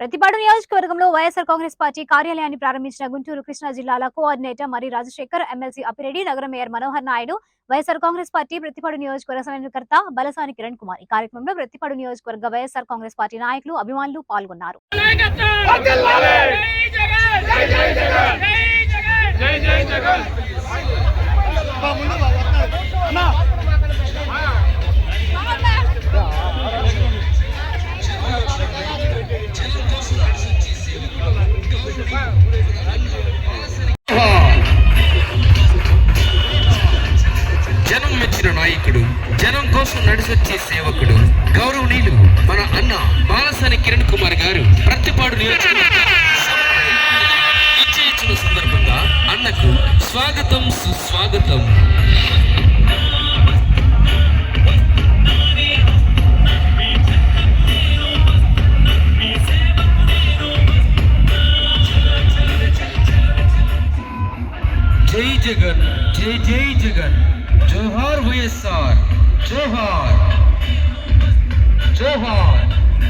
నగరంలో వైఎస్ఆర్ కాంగ్రెస్ పార్టీ కార్యాలయాన్ని ప్రారంభించిన గుంటూరు కృష్ణా జిల్లాల కోఆర్డినేటర్ మరి రాజశేఖర్ ఎమ్మెల్సీ అప్పిరెడ్డి నగర mayor Manohar Naidu YSR Congress party Prathipadu నియోజకవర్గ సమన్వయకర్త బలసాని కిరణ్ కుమార్. ఈ కార్యక్రమంలో ప్రతిపాడు నియోజకవర్గ వైఎస్ఆర్ కాంగ్రెస్ పార్టీ నాయకులు అభిమానులు పాల్గొన్నారు. జై జై జగన్! జనం మెచ్చిన నాయకుడు జనం కోసం నడిచొచ్చే సేవకుడు గౌరవనీయులు మన అన్న బాలసాని కిరణ్ కుమార్ గారు ప్రతిపాడు నియోజకవర్గం సందర్భంగా అన్నకు స్వాగతం సుస్వాగతం. జై జగన్ జై జై జగన్. जोहर हुए सर जोहर जोहर।